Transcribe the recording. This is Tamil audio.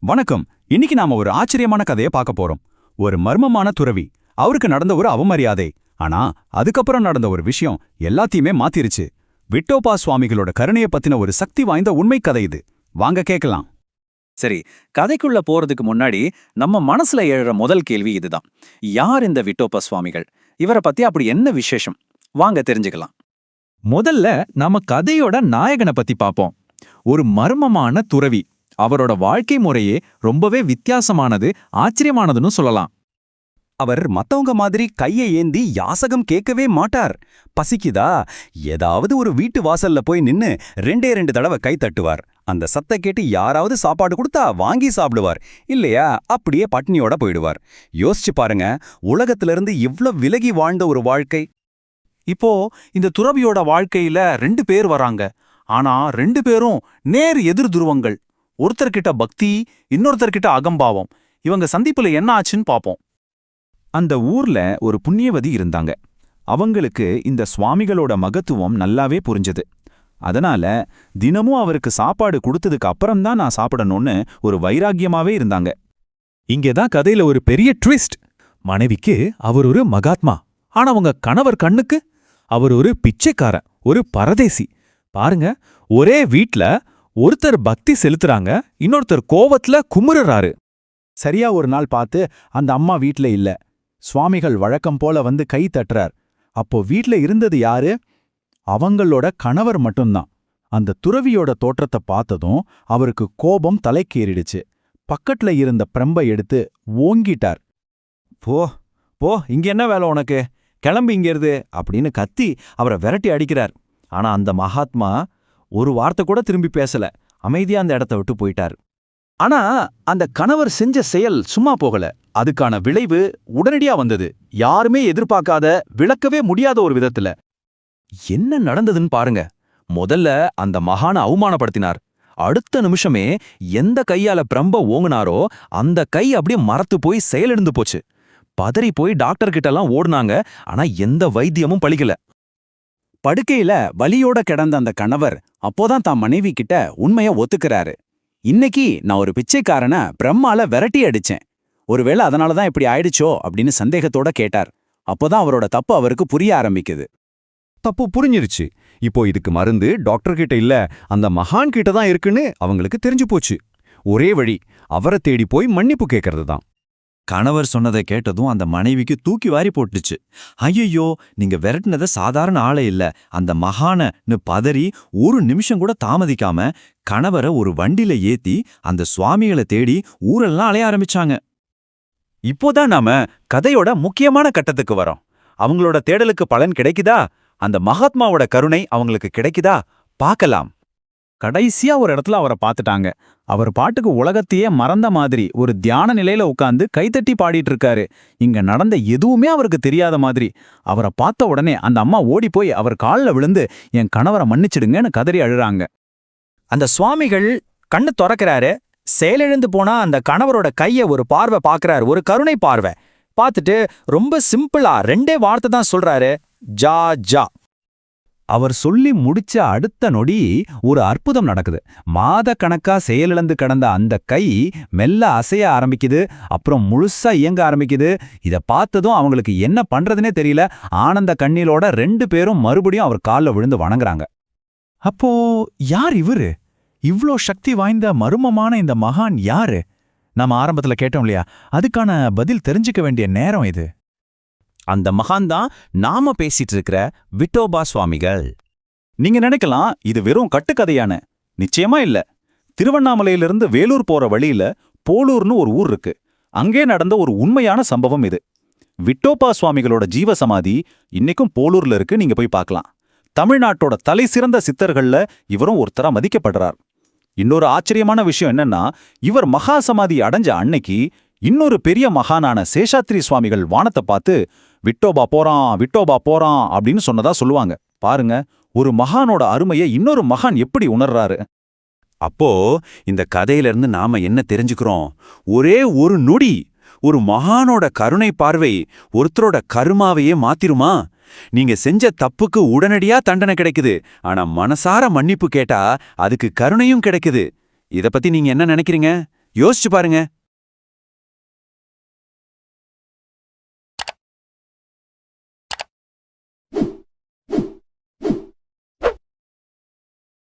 வணக்கம். இன்னைக்கு நாம ஒரு ஆச்சரியமான கதையை பார்க்க போறோம். ஒரு மர்மமான துறவி. அவருக்கு நடந்த ஒரு அவமரியாதை. ஆனா அதுக்கப்புறம் நடந்த ஒரு விஷயம் எல்லாத்தையுமே மாத்திருச்சு. விட்டோபா சுவாமிகளோட கருணையை பத்தின ஒரு சக்தி வாய்ந்த உண்மை கதை இது. வாங்க கேட்கலாம். சரி கதைக்குள்ள போறதுக்கு முன்னாடி நம்ம மனசுல எழுற முதல் கேள்வி இதுதான். யார் இந்த விட்டோப்ப சுவாமிகள்? இவரை பத்தி அப்படி என்ன விசேஷம்? வாங்க தெரிஞ்சுக்கலாம். முதல்ல நாம கதையோட நாயகனை பத்தி பாப்போம் ஒரு மர்மமான துறவி. அவரோட வாழ்க்கை முறையே ரொம்பவே வித்தியாசமானது ஆச்சரியமானதுன்னு சொல்லலாம். அவர் மத்தவங்க மாதிரி கையை ஏந்தி யாசகம் கேட்கவே மாட்டார். பசிக்குதா? ஏதாவது ஒரு வீட்டு வாசல்ல போய் நின்னு ரெண்டே ரெண்டு தடவை கை தட்டுவார். அந்த சத்த கேட்டு யாராவது சாப்பாடு கொடுத்தா வாங்கி சாப்பிடுவார். இல்லையா? அப்படியே பட்னியோட போயிடுவார். யோசிச்சு பாருங்க உலகத்திலிருந்து இவ்ளோ விலகி வாழ்ந்த ஒரு வாழ்க்கை. இப்போ இந்த துறவியோட வாழ்க்கையில ரெண்டு பேர் வராங்க. ஆனா ரெண்டு பேரும் நேர் எதிர் துருவங்கள். ஒருத்தர்கிட்ட பக்தி இன்னொருத்தர்கிட்ட அகம்பாவம். இவங்க சந்திப்புல என்ன ஆச்சுன்னு பாப்போம். அந்த ஊர்ல ஒரு புண்ணியவதி இருந்தாங்க. அவங்களுக்கு இந்த சுவாமிகளோட மகத்துவம் நல்லாவே புரிஞ்சது. அதனால தினமும் அவருக்கு சாப்பாடு கொடுத்ததுக்கு அப்புறம்தான் நான் சாப்பிடணும்னு ஒரு வைராக்கியமாவே இருந்தாங்க. இங்கேதான் கதையில ஒரு பெரிய ட்விஸ்ட். மனைவிக்கு அவர் ஒரு மகாத்மா. ஆனா உங்க கணவர் கண்ணுக்கு அவர் ஒரு பிச்சைக்காரன் ஒரு பரதேசி. பாருங்க ஒரே வீட்ல ஒருத்தர் பக்தி செலுத்துறாங்க இன்னொருத்தர் கோவத்துல குமுறுறாரு. சரியா ஒரு நாள் பார்த்து அந்த அம்மா வீட்ல இல்ல. சுவாமிகள் வழக்கம் போல வந்து கை தட்டுறார். அப்போ வீட்ல இருந்தது யாரு? அவங்களோட கணவர் மட்டும்தான். அந்த துறவியோட தோற்றத்தை பார்த்ததும் அவருக்கு கோபம் தலைக்கேறிடுச்சு. பக்கத்துல இருந்த பிரம்பை எடுத்து ஓங்கிட்டார். போ போ இங்க என்ன வேலை உனக்கு? கிளம்பி இங்கிருந்து அப்படின்னு கத்தி அவரை விரட்டி அடிக்கிறார். ஆனா அந்த மகாத்மா ஒரு வார்த்தை கூட திரும்பி பேசல. அமைதியா அந்த இடத்த விட்டு போயிட்டார். ஆனா அந்த கணவர் செஞ்ச செயல் சும்மா போகல. அதுக்கான விளைவு உடனடியா வந்தது. யாருமே எதிர்பார்க்காத விளக்கவே முடியாத ஒரு விதத்துல. என்ன நடந்ததுன்னு பாருங்க. முதல்ல அந்த மகான அவமானப்படுத்தினார். அடுத்த நிமிஷமே எந்த கையால பிரம்ப ஓங்குனாரோ அந்த கை அப்படியே மரத்து போய் செயலிழந்து போச்சு. பதறி போய் டாக்டர் கிட்டலாம் ஓடுனாங்க. ஆனா எந்த வைத்தியமும் பழிக்கல. படுக்கையில வலியோட கிடந்த அந்த கணவர் அப்போதான் தான் மனைவி கிட்ட உண்மைய ஒத்துக்கிறாரு. இன்னைக்கு நான் ஒரு பிச்சைக்காரன பிரம்மால விரட்டி அடிச்சேன். ஒருவேளை அதனால தான் இப்படி ஆயிடுச்சோ அப்படின்னு சந்தேகத்தோட கேட்டார். அப்போதான் அவரோட தப்பு அவருக்கு புரிய ஆரம்பிக்குது. தப்பு புரிஞ்சிருச்சு. இப்போ இதுக்கு மருந்து டாக்டர் கிட்ட இல்ல அந்த மகான் கிட்ட தான் இருக்குன்னு அவங்களுக்கு தெரிஞ்சு போச்சு. ஒரே வழி அவரை தேடி போய் மன்னிப்பு கேட்கறது தான் கணவர் சொன்னதை கேட்டதும் அந்த மனைவிக்கு தூக்கி வாரி போட்டுச்சு. ஐயையோ நீங்க விரட்டினத சாதாரண ஆளே இல்ல. அந்த மகானன்னு பதறி ஒரு நிமிஷம் கூட தாமதிக்காம கணவரை ஒரு வண்டியில ஏத்தி அந்த சுவாமிகளை தேடி ஊரெல்லாம் அலைய ஆரம்பிச்சாங்க. இப்போதான் நாம கதையோட முக்கியமான கட்டத்துக்கு வரோம். அவங்களோட தேடலுக்கு பலன் கிடைக்குதா? அந்த மகாத்மாவோட கருணை அவங்களுக்கு கிடைக்குதா? பார்க்கலாம். கடைசியா ஒரு இடத்துல அவரை பார்த்துட்டாங்க. அவர் பாட்டுக்கு உலகத்தையே மறந்த மாதிரி ஒரு தியான நிலையில உட்காந்து கைத்தட்டி பாடிட்டு இருக்காரு. இங்க நடந்த எதுவுமே அவருக்கு தெரியாத மாதிரி. அவரை பார்த்த உடனே அந்த அம்மா ஓடி போய் அவர் காலில் விழுந்து என் கணவரை மன்னிச்சிடுங்கன்னு கதறி அழுறாங்க. அந்த சுவாமிகள் கண்ணு திறக்கறாரு. செயலிழந்து போனா அந்த கணவரோட கைய ஒரு பார்வை பார்க்கறாரு. ஒரு கருணை பார்வை. பார்த்துட்டு ரொம்ப சிம்பிளா ரெண்டே வார்த்தை தான் சொல்றாரு. ஜா ஜா. அவர் சொல்லி முடிச்ச அடுத்த நொடி ஒரு அற்புதம் நடக்குது. மாத கணக்கா செயலிழந்து கடந்த அந்த கை மெல்ல அசைய ஆரம்பிக்குது. அப்புறம் முழுசா இயங்க ஆரம்பிக்குது. இத பார்த்ததும் அவங்களுக்கு என்ன பண்றதுனே தெரியல. ஆனந்த கண்ணிலோட ரெண்டு பேரும் மறுபடியும் அவர் கால்ல விழுந்து வணங்குறாங்க. அப்போ யார் இவரு? இவ்ளோ சக்தி வாய்ந்த மர்மமான இந்த மகான் யாரு? நாம ஆரம்பத்துல கேட்டோம் இல்லையா? அதுக்கான பதில் தெரிஞ்சுக்க வேண்டிய நேரம் இது. அந்த மகான் தான் நாம பேசிட்டு இருக்கிற விட்டோபா சுவாமிகள். நீங்க நினைக்கலாம் இது வெறும் கட்டுக்கதையான. நிச்சயமா இல்ல. திருவண்ணாமலையிலிருந்து வேலூர் போற வழியில போலூர்னு ஒரு ஊர் இருக்கு. அங்கே நடந்த ஒரு உண்மையான சம்பவம் இது. விட்டோபா சுவாமிகளோட ஜீவசமாதி இன்னைக்கும் போலூர்ல இருக்கு நீங்க போய் பார்க்கலாம். தமிழ்நாட்டோட தலை சிறந்த சித்தர்கள்ல இவரும் ஒருத்தரா மதிக்கப்படுறார். இன்னொரு ஆச்சரியமான விஷயம் என்னன்னா இவர் மகா சமாதி அடைஞ்ச அன்னைக்கு இன்னொரு பெரிய மகானான சேஷாத்ரி சுவாமிகள் வானத்தை பார்த்து விட்டோபா போறான் விட்டோபா போறான் அப்படின்னு சொன்னதா சொல்லுவாங்க. பாருங்க ஒரு மகானோட அருமையை இன்னொரு மகான் எப்படி உணர்றாரு? அப்போ இந்த கதையிலிருந்து நாம என்ன தெரிஞ்சுக்கிறோம்? ஒரே ஒரு நொடி ஒரு மகானோட கருணை பார்வை ஒருத்தரோட கருமாவையே மாத்திருமா? நீங்க செஞ்ச தப்புக்கு உடனடியா தண்டனை கிடைக்குது ஆனா மனசார மன்னிப்பு கேட்டா அதுக்கு கருணையும் கிடைக்குது. இத பத்தி நீங்க என்ன நினைக்கிறீங்க? யோசிச்சு பாருங்க.